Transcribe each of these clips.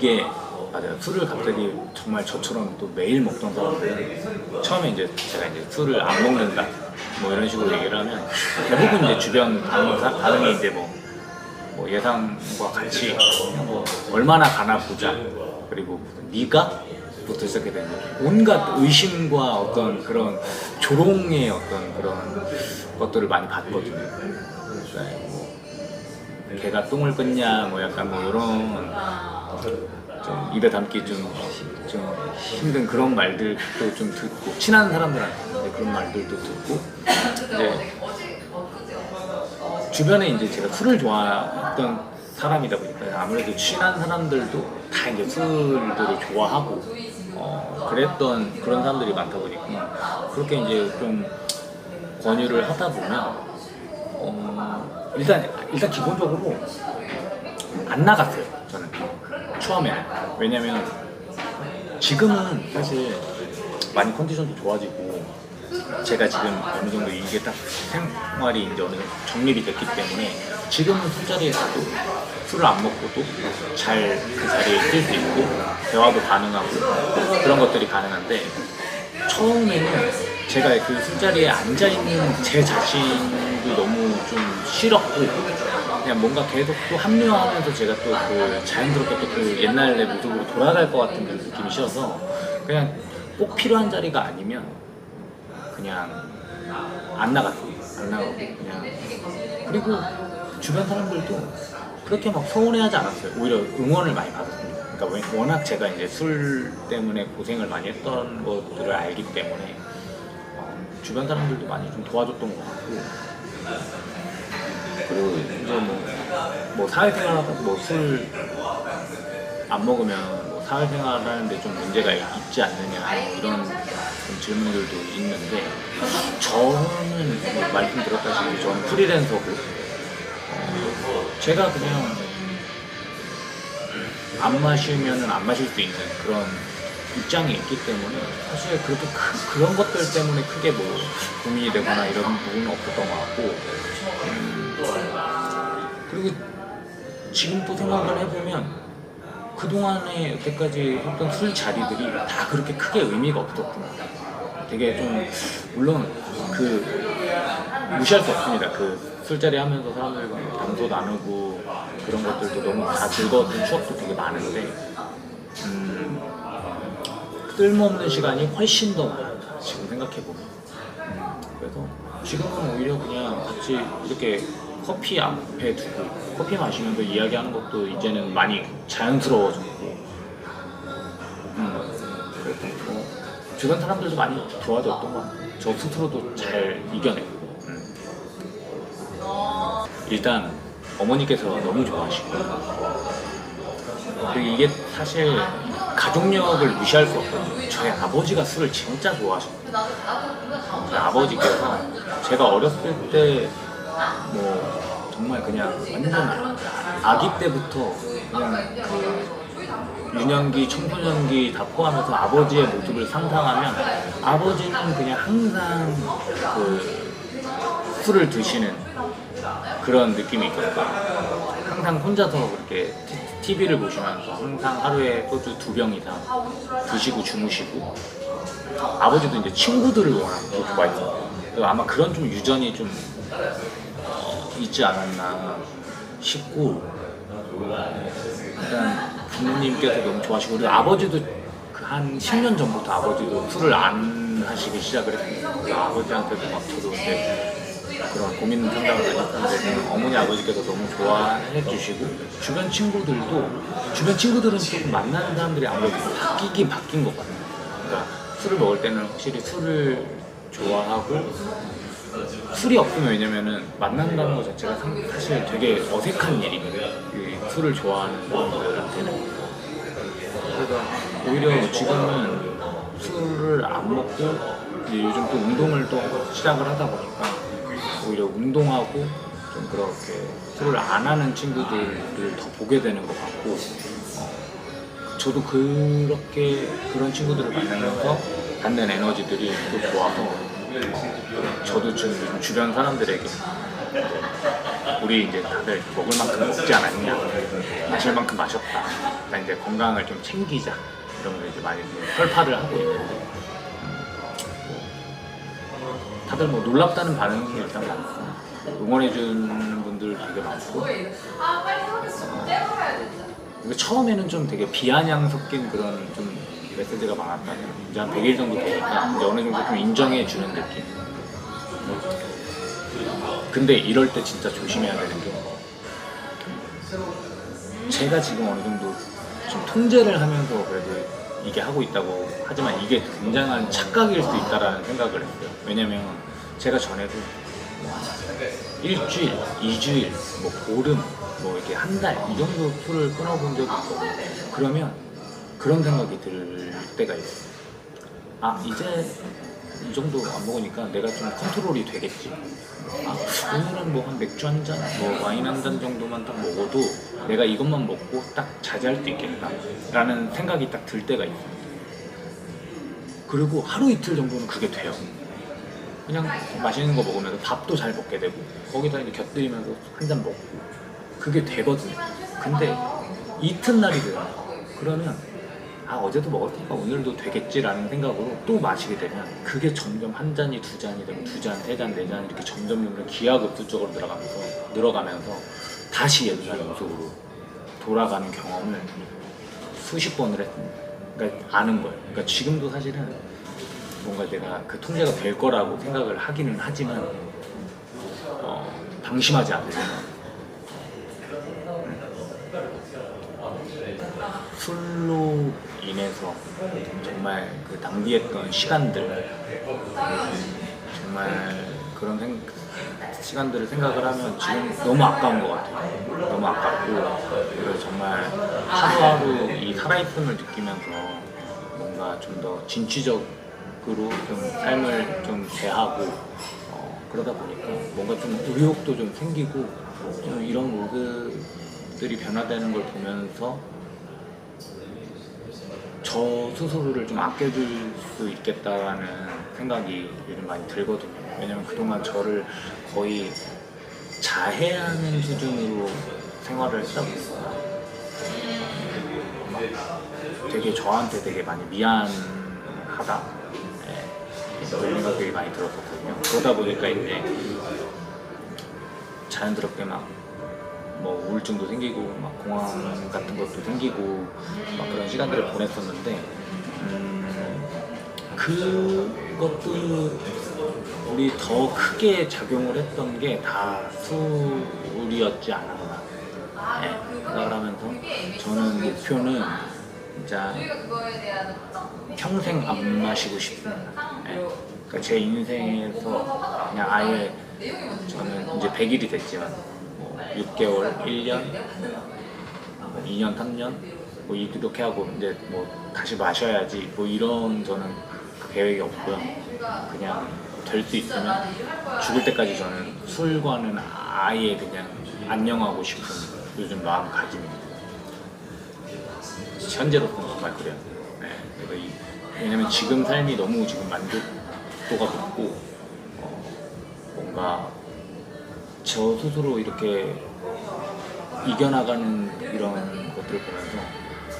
이게 맞아요. 술을 갑자기 정말 저처럼 또 매일 먹던 사람들은 처음에 이제 제가 이제 술을 안 먹는다 뭐 이런 식으로 얘기를 하면 대부분 이제 주변 반응, 반응이 이제 뭐, 뭐 예상과 같이 뭐 얼마나 가나 보자 그리고 네가 부터 시작해 되는 온갖 의심과 어떤 그런 조롱의 어떤 그런 것들을 많이 봤거든요. 그러니까 뭐 개가 똥을 끊냐 뭐 약간 뭐 이런 좀 입에 담기 좀, 좀 힘든 그런 말들도 좀 듣고 친한 사람들한테 그런 말들도 듣고. 이제 주변에 이제 제가 술을 좋아했던 사람이다 보니까 아무래도 친한 사람들도 다 이제 술들을 좋아하고 어, 그랬던 그런 사람들이 많다 보니까 그렇게 이제 좀 권유를 하다 보면 어, 일단 일단 기본적으로 안 나갔어요 저는 처음에는 왜냐면 지금은 사실 많이 컨디션도 좋아지고 제가 지금 어느 정도 이게 딱 생활이 이제 어느 정도 정립이 됐기 때문에 지금은 술자리에서도 술을 안 먹고도 잘 그 자리에 있을 수 있고 대화도 가능하고 그런 것들이 가능한데 처음에는 제가 그 술자리에 앉아 있는 제 자신도 너무 좀 싫었고 그냥 뭔가 계속 또 합류하면서 제가 또 그 자연스럽게 또 그 옛날의 모습으로 돌아갈 것 같은 그런 느낌이 싫어서 그냥 꼭 필요한 자리가 아니면 그냥 안 나갔어요. 안 나가고 그냥 그리고 주변 사람들도 그렇게 막 서운해하지 않았어요. 오히려 응원을 많이 받았습니다. 그러니까 왜- 워낙 제가 이제 술 때문에 고생을 많이 했던 것들을 알기 때문에 어, 주변 사람들도 많이 좀 도와줬던 것 같고 그리고 이제 뭐, 뭐 사회생활 뭐술 안 먹으면 뭐 사회생활 하는데 좀 문제가 있지 않느냐 뭐 이런 좀 질문들도 있는데 저는 뭐 말씀드렸다시피 저는 프리랜서고 어, 제가 그냥 안 마시면은 안 마실 수 있는 그런 입장이 있기 때문에 사실 그렇게 크, 그런 것들 때문에 크게 뭐 고민이 되거나 이런 부분은 없었던 것 같고 음, 그리고 지금 또 생각을 해보면 그동안에 여태까지 했던 술 자리들이 다 그렇게 크게 의미가 없었구나. 되게 좀, 물론 그, 무시할 수 없습니다. 그 술자리 하면서 사람들과 담소 나누고 그런 것들도 너무 다 즐거웠던 추억도 되게 많은데, 음, 쓸모없는 시간이 훨씬 더 많다. 지금 생각해보면. 음, 그래서 지금은 오히려 그냥 같이 이렇게 커피 앞에 두고 커피 마시면서 이야기하는 것도 이제는 많이 자연스러워졌고. 음, 주변 사람들도 많이 도와줬던 것 같아요. 저 스스로도 잘 이겨냈고. 음. 일단 어머니께서 너무 좋아하시고. 그리고 이게 사실 가족력을 무시할 수 없거든요. 저희 아버지가 술을 진짜 저희 아버지께서 제가 어렸을 때 뭐 정말 그냥 완전 아기 때부터 그냥 그 유년기, 청소년기 다 포함해서 아버지의 모습을 상상하면 아버지는 그냥 항상 그 술을 드시는 그런 느낌이 있거든요. 항상 혼자서 그렇게 TV를 보시면서 항상 하루에 소주 두 병 이상 드시고 주무시고 아버지도 이제 친구들을 워낙 또 좋아했어요. 그래서 아마 그런 좀 유전이 좀 어, 있지 않았나 싶고 일단 부모님께서 너무 좋아하시고 그리고 아버지도 그 한 10년 전부터 아버지도 술을 안 하시기 시작을. 그래서 아버지한테도 막 저도 이제 그런 고민 상담을 했는데 어머니 아버지께서 너무 좋아해 주시고 주변 친구들도 주변 친구들은 좀 만나는 사람들이 아무래도 바뀌긴 바뀐 것 같아요. 그러니까 술을 먹을 때는 확실히 술을 좋아하고 술이 없으면 왜냐면은 만난다는 것 자체가 상- 사실 되게 어색한 일이거든요. 이 술을 좋아하는 사람들한테는. 그래서 오히려 지금은 술을 안 먹고 요즘 또 운동을 또 시작을 하다 보니까 오히려 운동하고 좀 그렇게 술을 안 하는 친구들을 더 보게 되는 것 같고 어, 저도 그렇게 그런 친구들을 만나면서 받는 에너지들이 또 좋아서 어, 저도 지금 주변 사람들에게 우리 이제 다들 먹을 만큼 먹지 않았냐, 마실 만큼 마셨다. 그러니까 이제 건강을 좀 챙기자. 이런 걸 이제 많이 좀 설파를 하고 있는데. 음, 다들 뭐 놀랍다는 반응이 일단 많고 응원해주는 분들 되게 많고. 근데 처음에는 좀 되게 비아냥 섞인 그런 좀 메시지가 많았다면 이제 한 100일 정도 되니까 이제 어느 정도 좀 인정해 주는 느낌. 근데 이럴 때 진짜 조심해야 되는 게 제가 지금 어느 정도 좀 통제를 하면서 그래도 이게 하고 있다고 하지만 이게 굉장한 착각일 수 있다라는 생각을 했어요. 왜냐면 제가 전에도 뭐 일주일, 이주일, 뭐 보름, 뭐 이렇게 한 달 이 정도 술을 끊어본 적이 있거든요. 그러면 그런 생각이 들 때가 있어요. 아 이제 이 정도 안 먹으니까 내가 좀 컨트롤이 되겠지. 아 오늘은 뭐 한 맥주 한 잔, 뭐 와인 한 잔 정도만 딱 먹어도 내가 이것만 먹고 딱 자제할 수 있겠다라는 생각이 딱 들 때가 있어요. 그리고 하루 이틀 정도는 그게 돼요. 그냥 맛있는 거 먹으면서 밥도 잘 먹게 되고 거기다 이제 곁들이면서 한 잔 먹고 그게 되거든요. 근데 이튿날이 돼요. 그러면 아 어제도 먹었으니까 오늘도 되겠지라는 생각으로 또 마시게 되면 그게 점점 한 잔이 두 잔이 되고 두 잔, 세 잔, 네 잔 이렇게 점점 점점 기하급수 쪽으로 들어가면서 늘어가면서 다시 옛날 모습으로 돌아가는 경험을 수십 번을 했습니다. 그러니까 아는 거예요. 그러니까 지금도 사실은 뭔가 내가 그 통제가 될 거라고 생각을 하기는 하지만 어, 방심하지 않으면 술로 인해서 정말 그 낭비했던 시간들 정말 그런 생, 시간들을 생각을 하면 지금 너무 아까운 것 같아요. 너무 아깝고 그래서 정말 하루하루 이 살아있음을 느끼면서 뭔가 좀 더 진취적으로 좀 삶을 좀 대하고 어, 그러다 보니까 뭔가 좀 의욕도 좀 생기고 좀 이런 모습들이 변화되는 걸 보면서 저 스스로를 좀 아껴줄 수 있겠다라는 생각이 요즘 많이 들거든요. 왜냐면 그동안 저를 거의 자해하는 수준으로 생활을 했다 보니까 되게 저한테 되게 많이 미안하다 예, 그런 생각들이 많이 들었거든요. 그러다 보니까 이제 자연스럽게 막 뭐 우울증도 생기고 막 공황 같은 것도 생기고 막 그런 시간들을 보냈었는데 음, 그것들이 더 크게 작용을 했던 게 다 술이었지 않았나 예, 생각을 하면서 저는 목표는 진짜 평생 안 마시고 싶습니다. 예. 그러니까 제 인생에서 그냥 아예 저는 이제 100일이 됐지만 뭐 6개월, 1년, 뭐 2년, 3년 뭐 이렇게 하고 이제 뭐 다시 마셔야지 뭐 이런 저는 그 계획이 없고요. 그냥 될 수 있으면 죽을 때까지 저는 술과는 아예 그냥 안녕하고 싶은 요즘 마음가짐입니다. 현재로서는 정말 그래요. 네, 왜냐면 지금 삶이 너무 지금 만족도가 높고 어, 뭔가 저 스스로 이렇게 이겨나가는 이런 것들을 보면서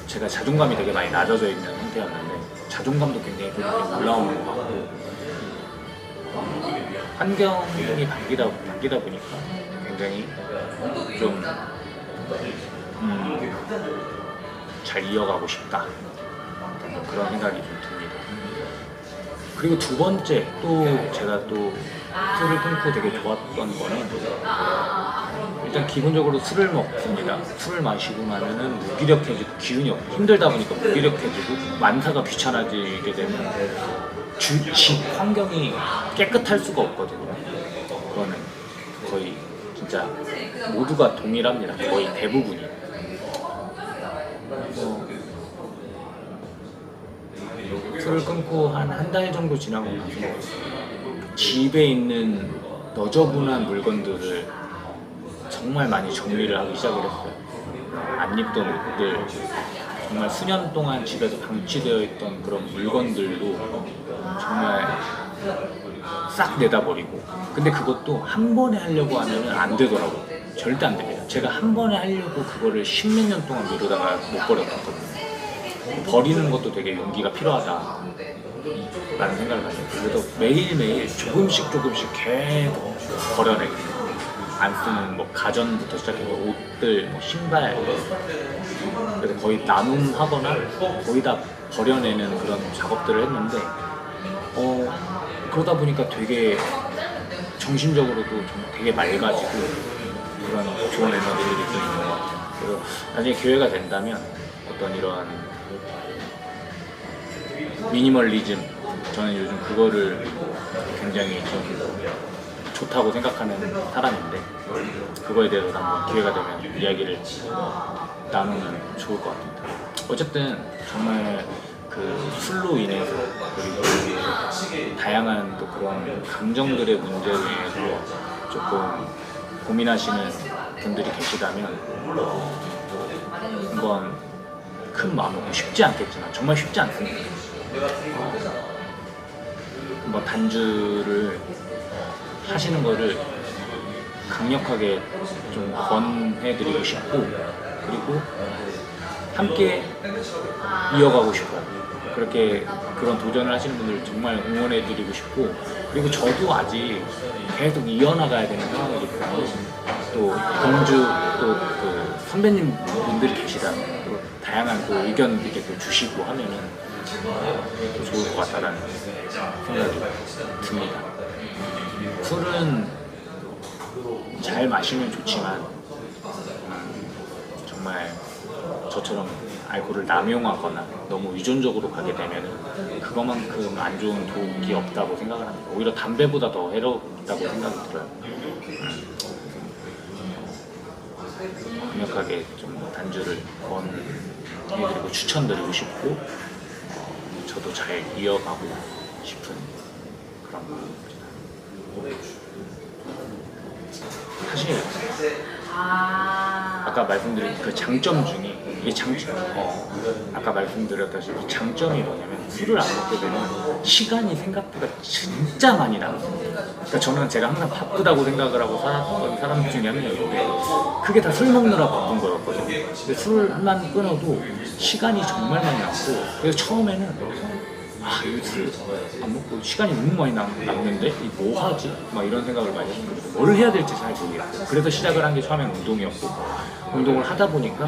제가 자존감이 되게 많이 낮아져 있는 상태였는데 자존감도 굉장히 좀 올라오는 것 같고 환경이 바뀌다 바뀌다 보니까 굉장히 좀 음, 잘 이어가고 싶다 그런 생각이 좀 듭니다. 그리고 두 번째 또 제가 또 술을 끊고 되게 좋았던 거는 일단 기본적으로 술을 먹습니다. 술을 마시고 나면은 무기력해지고 기운이 없고 힘들다 보니까 무기력해지고 만사가 귀찮아지게 되면 주, 집 환경이 깨끗할 수가 없거든요. 그거는 거의 진짜 모두가 동일합니다. 거의 대부분이. 어, 술을 끊고 한 한 달 정도 지나고 나서 집에 있는 너저분한 물건들을 정말 많이 정리를 하기 시작을 했어요. 안 입던 옷들, 정말 수년 동안 집에서 방치되어 있던 그런 물건들도 정말 싹 내다버리고 근데 그것도 한 번에 하려고 하면 안 되더라고요. 절대 안 됩니다. 제가 한 번에 하려고 그거를 십몇 년 동안 미루다가 못 버렸거든요. 버리는 것도 되게 용기가 필요하다. 라는 생각을 가져요. 그래도 매일매일 조금씩 조금씩 계속 버려내고 안 쓰는 뭐 가전부터 시작해서 옷들, 뭐 신발 그래서 거의 나눔하거나 거의 다 버려내는 그런 작업들을 했는데 어 그러다 보니까 되게 정신적으로도 좀 되게 맑아지고 그런 좋은 에너지들이 또 있는 것 같아요. 그래서 나중에 기회가 된다면 어떤 이런 미니멀리즘 저는 요즘 그거를 굉장히 좀 좋다고 생각하는 사람인데 그거에 대해서 한번 기회가 되면 이야기를 나누면 좋을 것 같습니다. 어쨌든 정말 그 술로 인해서 그리고 다양한 또 그런 감정들의 문제로 인해서 조금 고민하시는 분들이 계시다면 한번 큰 마음 먹고 쉽지 않겠지만 정말 쉽지 않습니다. 뭐 단주를 하시는 거를 강력하게 좀 권해드리고 싶고 그리고 함께 이어가고 싶어요. 그렇게 그런 도전을 하시는 분들 정말 응원해드리고 싶고 그리고 저도 아직 계속 이어나가야 되는 상황이기 때문에 또 공주 또 그 선배님 분들이 계시다면 또 다양한 또 의견 이렇게 또 주시고 하면은 또 좋을 것 같다라는 생각이 듭니다. 술은 잘 마시면 좋지만 음, 정말 저처럼 알코올을 남용하거나 너무 의존적으로 가게 되면 그것만큼 안 좋은 독이 없다고 생각을 합니다. 오히려 담배보다 더 해롭다고 생각이 들어요. 음, 강력하게 좀 단주를 권해드리고 추천드리고 싶고 어, 저도 잘 이어가고 싶은 그런 마음입니다. 사실 아. 아까 말씀드린 그 장점 중에 이게 장점 어, 아까 말씀드렸다시피 장점이 뭐냐면 술을 안 먹게 되면 시간이 생각보다 진짜 많이 남습니다. 그러니까 저는 제가 항상 바쁘다고 생각을 하고 살았던 사람 중에 한 명인데 그게 다 술 먹느라 바쁜 거였거든요. 근데 술만 끊어도 시간이 정말 많이 남고 그래서 처음에는 아, 이거 술안 먹고 시간이 너무 많이 남, 남는데? 이뭐 하지? 막 이런 생각을 많이 했는데 뭘 해야 될지 잘 모르겠어요. 그래서 시작을 한 게 처음엔 운동이었고 운동을 하다 보니까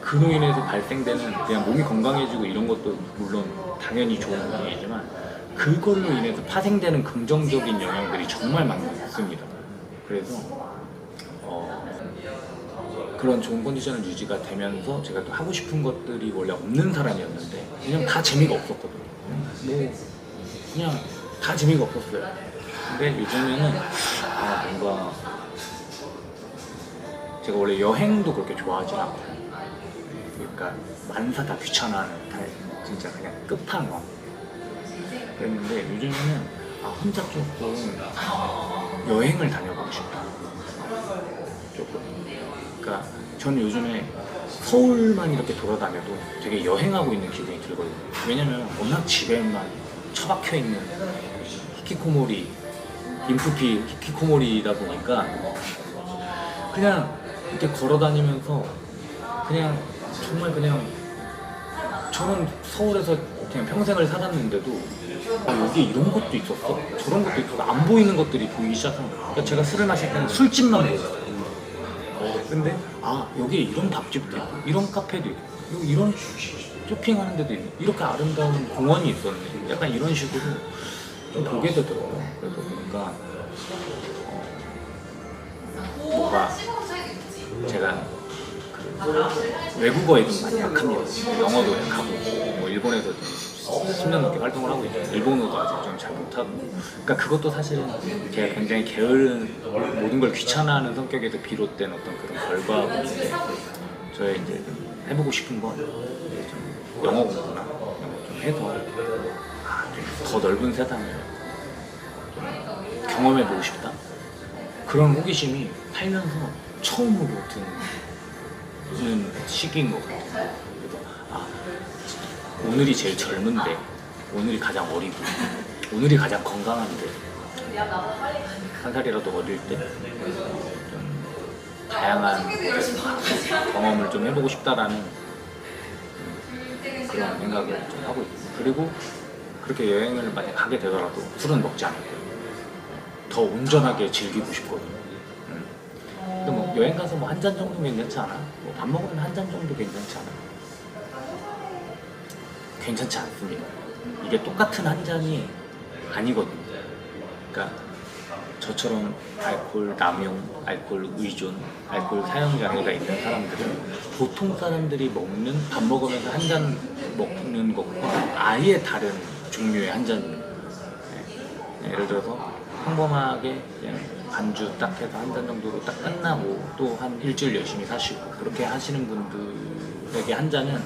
그로 인해서 발생되는 그냥 몸이 건강해지고 이런 것도 물론 당연히 좋은 부분이지만 그걸로 인해서 파생되는 긍정적인 영향들이 정말 많습니다. 그래서 어, 그런 좋은 컨디션을 유지가 되면서 제가 또 하고 싶은 것들이 원래 없는 사람이었는데 그냥 다 재미가 없었거든요. 뭐 그냥 다 재미가 없었어요. 근데 요즘에는 아 뭔가 제가 원래 여행도 그렇게 좋아하지 않고 그러니까 만사 다 귀찮아하는 타입 진짜 그냥 끝판왕 그랬는데 요즘에는 아 혼자 조금 여행을 다녀보고 싶다. 조금. 그러니까 저는 요즘에 서울만 이렇게 돌아다녀도 되게 여행하고 있는 기분이 들거든요. 왜냐면 워낙 집에만 처박혀 있는 히키코모리 인프피 히키코모리다 보니까 그냥 이렇게 걸어 다니면서 그냥 정말 그냥 저는 서울에서 그냥 평생을 살았는데도 아, 여기 이런 것도 있었어? 저런 것도 있었어? 안 보이는 것들이 보이기 시작한 거예요. 그러니까 제가 술을 마실 때는 술집만 보였어요. 근데 아 여기 이런 밥집도 있고 이런 카페도 있고 그리고 이런 쇼핑하는 데도 있고 이렇게 아름다운 공원이 있었네. 약간 이런 식으로 좀 보게 되더라고요. 그래서 보니까 어, 뭔가 제가 그 외국어에도 많이 약합니다. 영어도 약하고 뭐 일본에서도 10년 넘게 활동을 하고 있죠. 일본어도 아직 좀 잘 못하고. 그러니까 그것도 사실은 제가 굉장히 게으른 모든 걸 귀찮아하는 성격에서 비롯된 어떤 그런 결과물인데 저의 이제 좀 해보고 싶은 건 영어 공부나 이런 거좀 해서 아, 좀더 넓은 세상을 좀 경험해보고 싶다. 그런 호기심이 살면서 처음으로 드는 시기인 것 같아요. 오늘이 제일 젊은데 오늘이 가장 어리고 오늘이 가장 건강한데 한 살이라도 어릴 때 좀 다양한 경험을 좀 해보고 싶다라는 그런 생각을 좀 하고 있습니다. 그리고 그렇게 여행을 만약 가게 되더라도 술은 먹지 거예요. 더 온전하게 즐기고 싶거든요. 음. 근데 뭐 여행 가서 뭐 한 잔 정도 괜찮지 않아? 뭐 밥 먹으면 한 잔 정도 괜찮지 않아? 괜찮지 않습니다. 이게 똑같은 한 잔이 아니거든요. 그러니까 저처럼 알코올 남용, 알코올 의존, 알코올 사용 장애가 있는 사람들은 보통 사람들이 먹는 밥 먹으면서 한 잔 먹는 것과 아예 다른 종류의 한 잔. 네, 예를 들어서 평범하게 그냥 반주 딱 해서 한 잔 정도로 딱 끝나고 또 한 일주일 열심히 사시고 그렇게 하시는 분들에게 한 잔은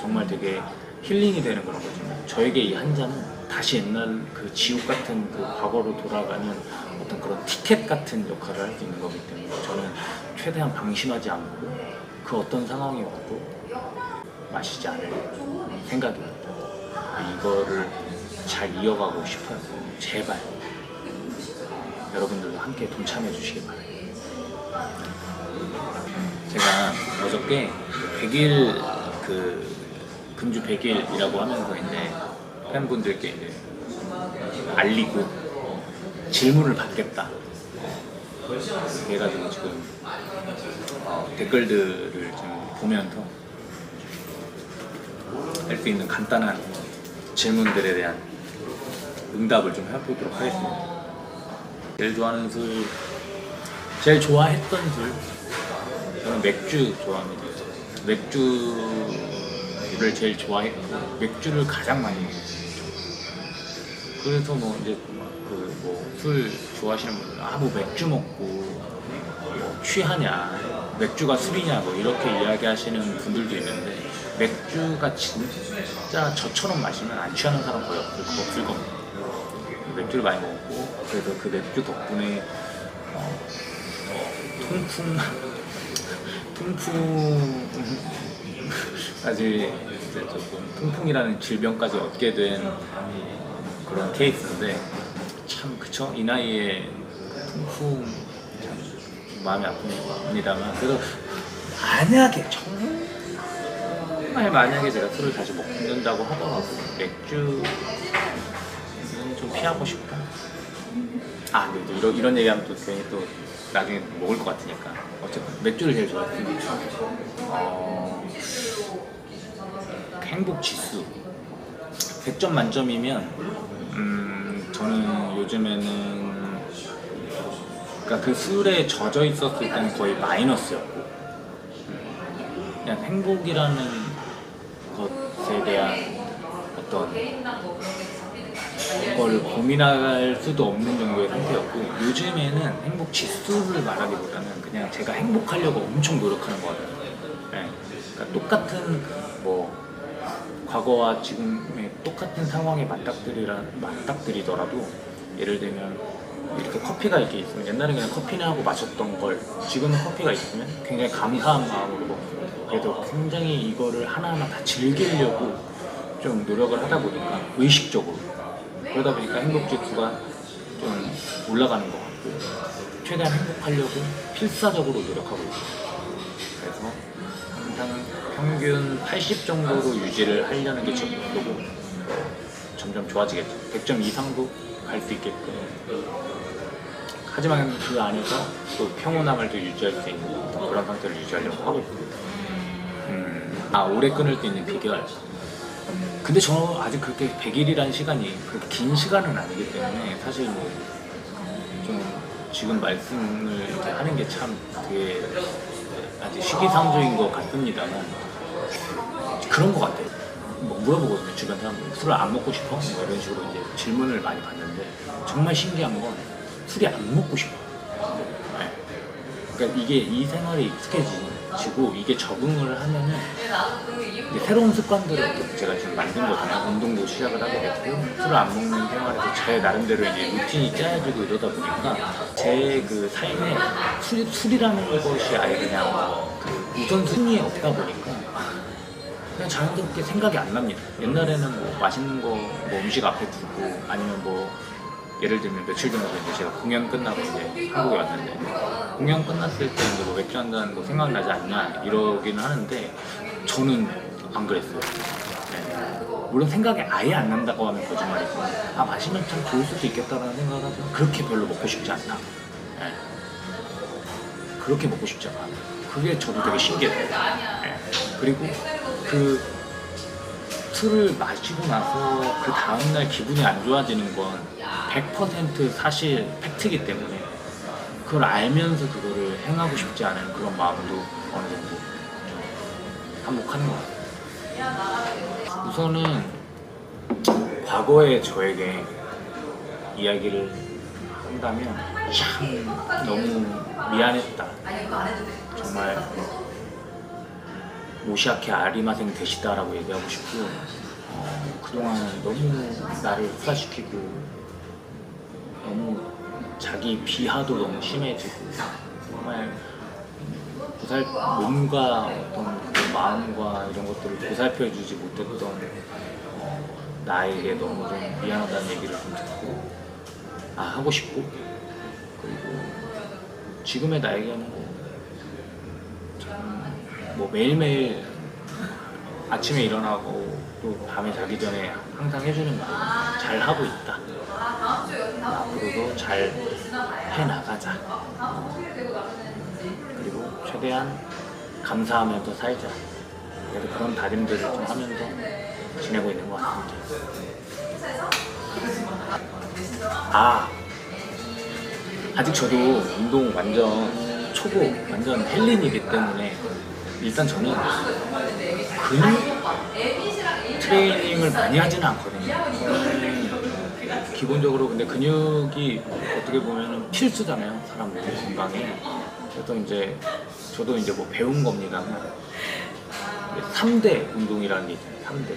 정말 되게 힐링이 되는 그런 거지만 저에게 이 한 잔은 다시 옛날 그 지옥 같은 그 과거로 돌아가는 어떤 그런 티켓 같은 역할을 할 수 있는 거기 때문에 저는 최대한 방심하지 않고 그 어떤 상황이 와도 마시지 않을 생각입니다. 이거를 잘 이어가고 싶어요. 제발 여러분들도 함께 동참해 주시기 바랍니다. 제가 어저께 100일 그 금주 100일이라고 하면서 이제 팬분들께 이제 알리고 질문을 받겠다. 그래가지고 지금 어, 댓글들을 좀 보면서 할 수 있는 간단한 질문들에 대한 응답을 좀 해보도록 하겠습니다. 제일 좋아하는 술, 제일 좋아했던 술, 저는 맥주 좋아합니다. 맥주 를 제일 좋아했고 맥주를 가장 많이 먹었어요. 그래서 뭐 이제 그 뭐 술 좋아하시는 분들은 아 뭐 맥주 먹고 뭐 취하냐 맥주가 술이냐 뭐 이렇게 이야기하시는 분들도 있는데 맥주가 진짜 저처럼 마시면 안 취하는 사람 거의 없을, 없을 겁니다. 맥주를 많이 먹고 그래서 그 맥주 덕분에 어, 통풍 통풍 까지 이제 조금 통풍이라는 질병까지 얻게 된 그런 케이스인데 참 그쵸 이 나이에 통풍 참 마음이 아픕니다만 그래도 만약에 정말 만약에 제가 술을 다시 먹는다고 하더라도 맥주는 좀 피하고 싶다. 아, 근데 또 이런, 이런 얘기하면 또 괜히 또 나중에 먹을 것 같으니까. 어쨌든 맥주를 제일 좋아했습니다. 어, 행복 지수. 100점 만점이면, 음, 저는 요즘에는, 그러니까 그 술에 젖어 있었을 때는 거의 마이너스였고, 음, 그냥 행복이라는 것에 대한 어떤 그걸 고민할 수도 없는 정도의 상태였고 요즘에는 행복 지수를 말하기보다는 그냥 제가 행복하려고 엄청 노력하는 것 같아요. 네. 그러니까 똑같은 뭐 과거와 지금의 똑같은 상황에 맞닥뜨리라 맞닥뜨리더라도 예를 들면 이렇게 커피가 이렇게 있으면 옛날에 그냥 커피나 하고 마셨던 걸 지금은 커피가 있으면 굉장히 감사한 마음으로 그래도 굉장히 이거를 하나하나 다 즐기려고 좀 노력을 하다 보니까 의식적으로 그러다 보니까 행복 지수가 좀 올라가는 것 같고 최대한 행복하려고 필사적으로 노력하고 있어요. 그래서 항상 평균 80 정도로 유지를 하려는 게제 목표고 점점 좋아지겠죠. 100점 이상도 갈 수 있게끔. 하지만 그 안에서 또 평온함을 또 유지할 수 있는 그런 상태를 유지하려고 하고 있습니다. 음, 아 오래 끊을 수 있는 비결. 근데 저 아직 그렇게 100일이라는 시간이 그렇게 긴 시간은 아니기 때문에 사실 뭐 좀 지금 말씀을 하는 게 참 되게 아직 시기상조인 것 같습니다만 그런 것 같아요. 뭐 물어보거든요 주변 사람들 술을 안 먹고 싶어? 뭐 이런 식으로 이제 질문을 많이 받는데 정말 신기한 건 술이 안 먹고 싶어. 네. 그러니까 이게 이 생활에 익숙해지고 이게 적응을 하면은 새로운 습관들을 또 제가 지금 만든 거잖아요. 운동도 시작을 하게 됐고 술을 안 먹는 생활에서 제 나름대로 이제 루틴이 짜여지고 이러다 보니까 제 그 삶에 술, 술이라는 것이 아예 그냥 그 우선순위에 없다 보니까 그냥 자연스럽게 생각이 안 납니다. 옛날에는 뭐 맛있는 거 뭐 음식 앞에 두고 아니면 뭐 예를 들면 며칠 전에 이제 제가 공연 끝나고 이제 한국에 왔는데 공연 끝났을 때 이제 뭐 맥주 한잔 뭐 생각나지 않냐 이러기는 하는데 저는 안 그랬어요. 네. 물론 생각이 아예 안 난다고 하면 거짓말이고 아 마시면 참 좋을 수도 있겠다라는 생각을 하지만 그렇게 별로 먹고 싶지 않다. 네. 그렇게 먹고 싶지 않아. 그게 저도 되게 신기했어요. 네. 그리고 그 술을 마시고 나서 그 다음날 기분이 안 좋아지는 건 100% 사실 팩트이기 때문에 그걸 알면서 그거를 행하고 싶지 않은 그런 마음도 어느 정도 한몫하는 것 같아요. 우선은 과거의 저에게 이야기를 한다면 참 너무 미안했다. 정말 모시아케 아리마생 되시다라고 얘기하고 싶고 어, 그동안 너무 나를 후사시키고 너무 자기 비하도 너무 심해지고 정말 보살 몸과 어떤 그 마음과 이런 것들을 보살펴주지 못했던 어, 나에게 너무 좀 미안하다는 얘기를 좀 듣고 아 하고 싶고 그리고 지금의 나에게는 뭐 매일매일 아침에 일어나고 또 밤에 자기 전에 항상 해주는 말잘 하고 있다. 앞으로도 잘 해나가자. 그리고 최대한 감사하면서 살자. 그래도 그런 다짐들을 좀 하면서 지내고 있는 것 같습니다. 아, 아직 저도 운동 완전 초보, 완전 헬린이기 때문에 일단 저는 근육 트레이닝을 많이 하지는 않거든요. 저는 기본적으로 근데 근육이 어떻게 보면 필수잖아요. 사람 몸 건강에. 그래서 이제 저도 이제 뭐 배운 겁니다만 3대 운동이라는 게 있잖아요. 3대.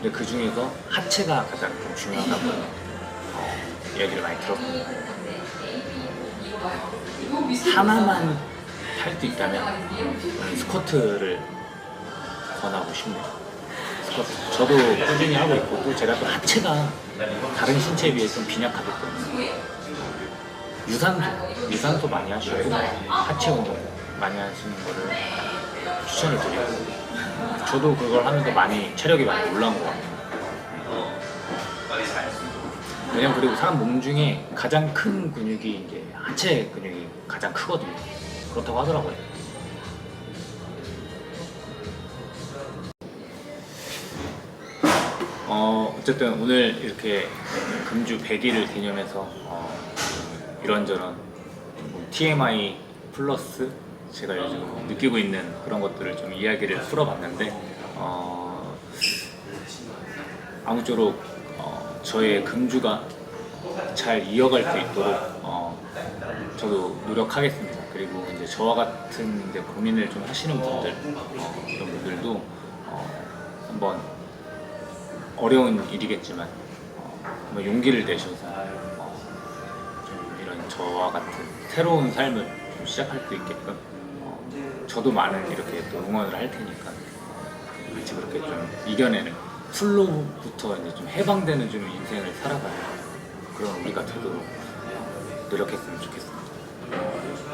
근데 그 중에서 하체가 가장 좀 중요하다고 어, 이야기를 많이 들었거든요. 하나만 할 수 있다면 스쿼트를 권하고 싶네요. 스쿼트. 저도 꾸준히 하고 있고 또 제가 또 하체가 다른 신체에 비해 좀 빈약하기 때문에 유산소, 유산소 많이 하시고 하체 운동 많이 하시는 거를 추천을 드리고 저도 그걸 하면서 많이 체력이 많이 올라온 것 같아요. 왜냐면 그리고 사람 몸 중에 가장 큰 근육이 이제 하체 근육이 가장 크거든요. 그렇다고 하더라고요. 어, 어쨌든 오늘 이렇게 금주 100일을 기념해서 어, 이런저런 뭐 TMI 플러스 제가 요즘 느끼고 있는 그런 것들을 좀 이야기를 풀어봤는데 어, 아무쪼록 어, 저의 금주가 잘 이어갈 수 있도록 어, 저도 노력하겠습니다. 그리고 이제 저와 같은 이제 고민을 좀 하시는 분들 어, 이런 분들도 어, 한번 어려운 일이겠지만 어, 용기를 내셔서 어, 좀 이런 저와 같은 새로운 삶을 좀 시작할 수 있게끔 어, 저도 많은 이렇게 또 응원을 할 테니까 같이 그렇게 좀 이겨내는 술로부터 이제 좀 해방되는 좀 인생을 살아가는 그런 우리가 되도록 노력했으면 좋겠습니다.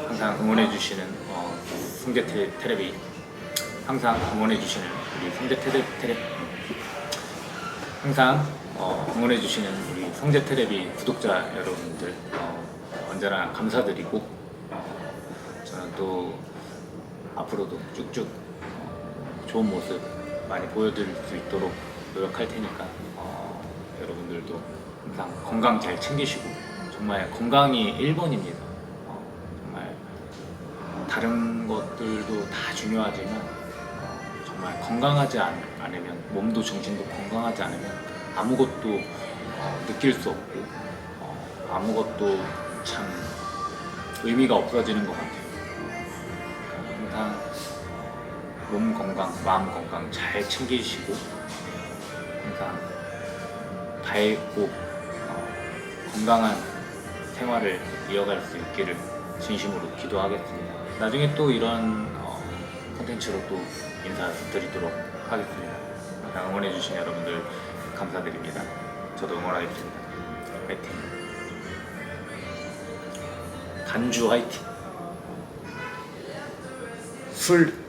항상 응원해주시는 어, 테, 테레비 항상 응원해주시는 우리 성재 테레, 테레 항상 어, 응원해주시는 우리 성재 테레비 구독자 여러분들 어, 언제나 감사드리고 어, 저는 또 앞으로도 쭉쭉 어, 좋은 모습 많이 보여드릴 수 있도록 노력할 테니까 어, 여러분들도 항상 건강 잘 챙기시고 정말 건강이 1번입니다. 어, 정말 다른 것들도 다 중요하지만 어, 정말 건강하지 않, 않으면 몸도 정신도 건강하지 않으면 아무것도 어, 느낄 수 없고 어, 아무것도 참 의미가 없어지는 것 같아요. 항상 몸 건강, 마음 건강 잘 챙기시고 항상 밝고 어, 건강한 생활을 이어갈 수 있기를 진심으로 기도하겠습니다. 나중에 또 이런 어, 콘텐츠로 또 인사드리도록 하겠습니다. 응원해주신 여러분들 감사드립니다. 저도 응원하겠습니다. 화이팅. 단주 화이팅. 술